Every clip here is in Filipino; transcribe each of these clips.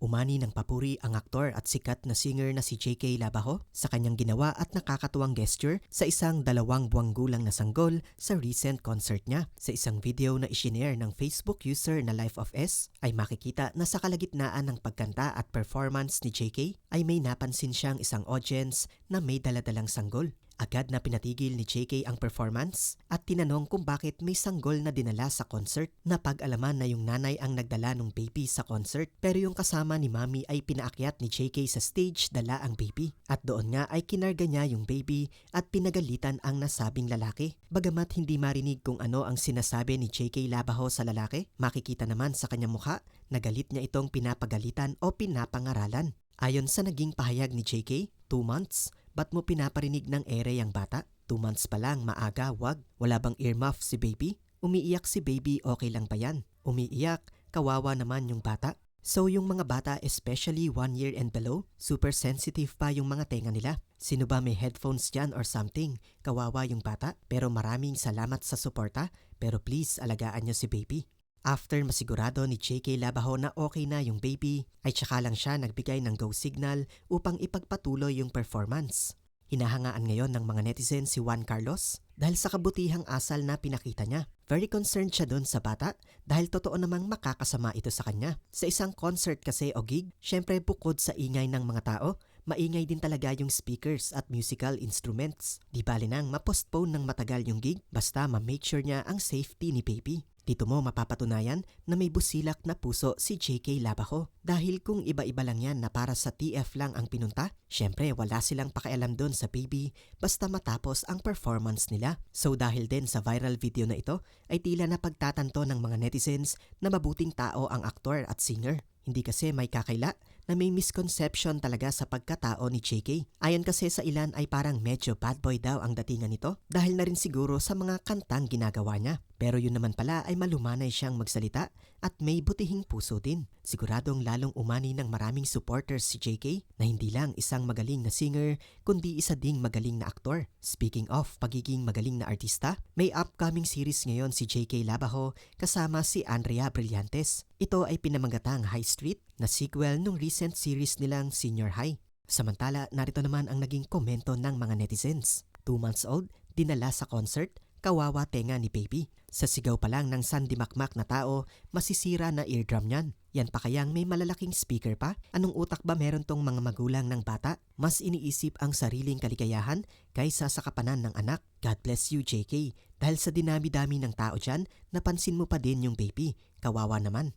Umani ng papuri ang aktor at sikat na singer na si JK Labajo sa kanyang ginawa at nakakatuwang gesture sa isang dalawang buwang gulang na sanggol sa recent concert niya. Sa isang video na isinare ng Facebook user na Life of S ay makikita na sa kalagitnaan ng pagkanta at performance ni JK ay may napansin siyang isang audience na may daladalang sanggol. Agad na pinatigil ni JK ang performance at tinanong kung bakit may sanggol na dinala sa concert na pag-alaman na yung nanay ang nagdala ng baby sa concert pero yung kasama ni mami ay pinaakyat ni JK sa stage dala ang baby at doon nga ay kinarga niya yung baby at pinagalitan ang nasabing lalaki. Bagamat hindi marinig kung ano ang sinasabi ni JK Labajo sa lalaki, makikita naman sa kanyang mukha na galit niya itong pinapagalitan o pinapangaralan. Ayon sa naging pahayag ni JK, 2 months, ba't mo pinaparinig ng ere ang bata? 2 months pa lang, maaga, wag. Wala bang earmuff si baby? Umiiyak si baby, okay lang ba yan? Umiiyak, kawawa naman yung bata. So yung mga bata, especially 1 year and below, super sensitive pa yung mga tenga nila. Sino ba may headphones dyan or something? Kawawa yung bata. Pero maraming salamat sa suporta. Pero please, alagaan nyo si baby. After masigurado ni JK Labajo na okay na yung baby, ay tsaka lang siya nagbigay ng go signal upang ipagpatuloy yung performance. Hinahangaan ngayon ng mga netizen si Juan Carlos dahil sa kabutihang asal na pinakita niya. Very concerned siya doon sa bata dahil totoo namang makakasama ito sa kanya. Sa isang concert kasi o gig, syempre bukod sa ingay ng mga tao, maingay din talaga yung speakers at musical instruments. Di bali nang mapostpone ng matagal yung gig basta ma-make sure niya ang safety ni baby. Dito mo mapapatunayan na may busilak na puso si JK Labajo. Dahil kung iba-iba lang yan na para sa TF lang ang pinunta, syempre wala silang pakialam doon sa baby basta matapos ang performance nila. So dahil din sa viral video na ito, ay tila na pagtatanto ng mga netizens na mabuting tao ang aktor at singer. Hindi kasi may kakaila na may misconception talaga sa pagkatao ni JK. Ayon kasi sa ilan ay parang medyo bad boy daw ang datingan nito dahil na rin siguro sa mga kantang ginagawa niya. Pero yun naman pala ay malumanay siyang magsalita at may butihing puso din. Siguradong lalong umani ng maraming supporters si JK na hindi lang isang magaling na singer kundi isa ding magaling na aktor. Speaking of pagiging magaling na artista, may upcoming series ngayon si JK Labajo kasama si Andrea Brillantes. Ito ay pinamagatang High Street na sequel nung recent series nilang Senior High. Samantala, narito naman ang naging komento ng mga netizens. 2 months old, dinala sa concert, kawawa tenga ni baby. Sa sigaw pa lang ng sandimakmak na tao, masisira na eardrum niyan. Yan pa kayang may malalaking speaker pa? Anong utak ba meron tong mga magulang ng bata? Mas iniisip ang sariling kaligayahan kaysa sa kapanan ng anak. God bless you JK. Dahil sa dinami-dami ng tao dyan, napansin mo pa din yung baby. Kawawa naman.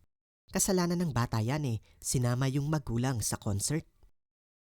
Kasalanan ng bata yan eh, sinama yung magulang sa concert.